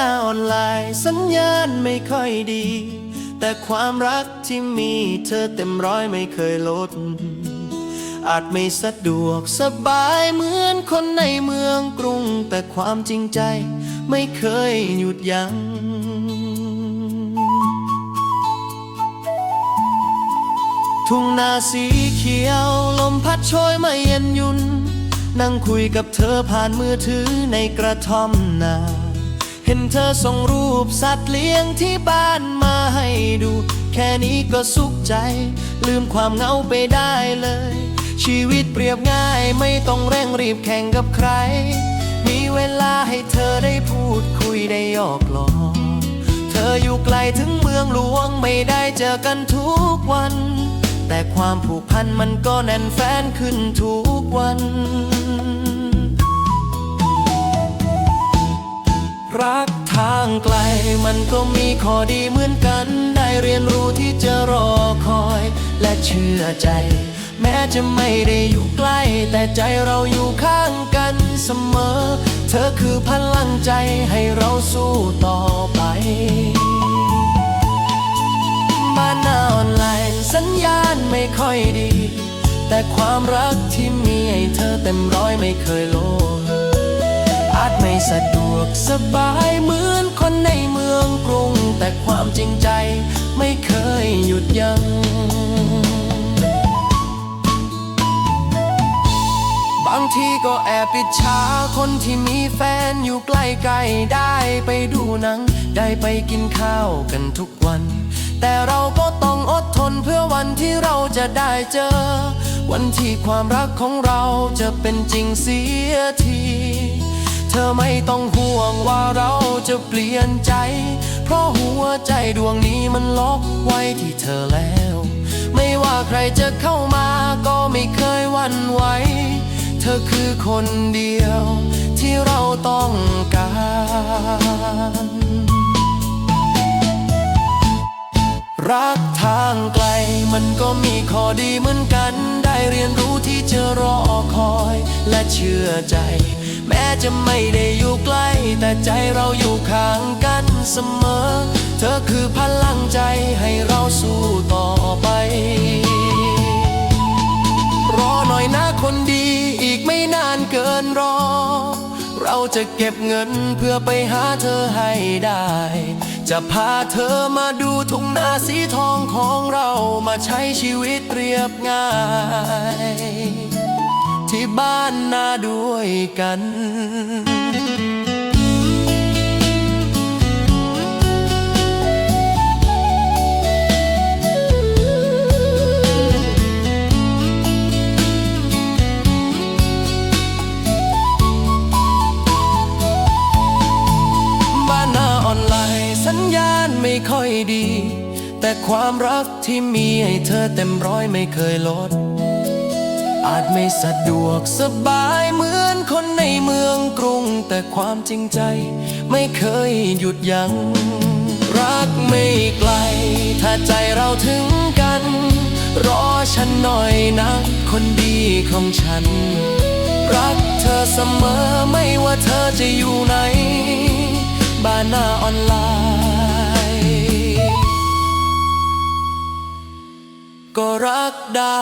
หน้าออนไลน์สัญญาณไม่ค่อยดี แต่ความรักที่มีเธอเต็มร้อยไม่เคยลด อาจไม่สะดวกสบายเหมือนคนในเมืองกรุง แต่ความจริงใจไม่เคยหยุดยัง้งทุ่งนาสีเขียวลมพัดโชยมาเย็นยุน นั่งคุยกับเธอผ่านมือถือในกระท่อมนา เห็นเธอส่งรูปสัตว์เลี้ยงที่บ้านมาให้ดู แค่นี้ก็สุขใจ ลืมความเหงาไปได้เลย ชีวิตเปรียบง่ายไม่ต้องเร่งรีบแข่งกับใคร มีเวลาให้เธอได้พูดคุยได้หยอกล้อเธออยู่ไกลถึงเมืองหลวงไม่ได้เจอกันทุกวัน แต่ความผูกพันมันก็แน่นแฟนขึ้นทุกวัน มันก็มีข้อดีเหมือนกัน ได้เรียนรู้ที่จะรอคอย และเชื่อใจ แม้จะไม่ได้อยู่ใกล้ แต่ใจเราอยู่ข้างกันเสมอ เธอคือพลังใจให้เราสู้ต่อไปบ้านหน้าออนไลน์สัญญาณไม่ค่อยดี แต่ความรักที่มีให้เธอเต็มร้อยไม่เคยโลด อาจไม่สะดวกสบายเหมือนคนในเมืองกรุง แต่ความจริงใจไม่เคยหยุดยัง้งบางทีก็แอบอิจฉาคนที่มีแฟนอยู่ใกล้ๆได้ไปดูหนัง ได้ไปกินข้าวกันทุกวัน แต่เราก็ต้องอดทนเพื่อวันที่เราจะได้เจอ วันที่ความรักของเราจะเป็นจริงเสียที เธอไม่ต้องห่วงว่าเราจะเปลี่ยนใจ เพราะหัวใจดวงนี้มันล็อกไว้ที่เธอแล้ว ไม่ว่าใครจะเข้ามาก็ไม่เคยวันไหว เธอคือคนเดียวที่เราต้องการรักทางไกลมันก็มีข้อดีเหมือนกัน ได้เรียนรู้ที่จะรอคอยและเชื่อใจ จะไม่ได้อยู่ใกล้ แต่ใจเราอยู่ข้างกันเสมอ เธอคือพลังใจให้เราสู้ต่อไป รอหน่อยนะคนดีอีกไม่นานเกินรอ เราจะเก็บเงินเพื่อไปหาเธอให้ได้ จะพาเธอมาดูทุ่งนาสีทองของเรามาใช้ชีวิตเรียบง่าย ที่บ้านนาด้วยกันบ้านนาออนไลน์สัญญาณไม่ค่อยดี แต่ความรักที่มีให้เธอเต็มร้อยไม่เคยลด อาจไม่สะดวกสบายเหมือนคนในเมืองกรุง แต่ความจริงใจไม่เคยหยุดยัง้งรักไม่ไกล ถ้าใจเราถึงกัน รอฉันหน่อยนะคนดีของฉัน รักเธอเสมอไม่ว่าเธอจะอยู่ไหนบ้านหน้าออนไลน์ ก็รักได้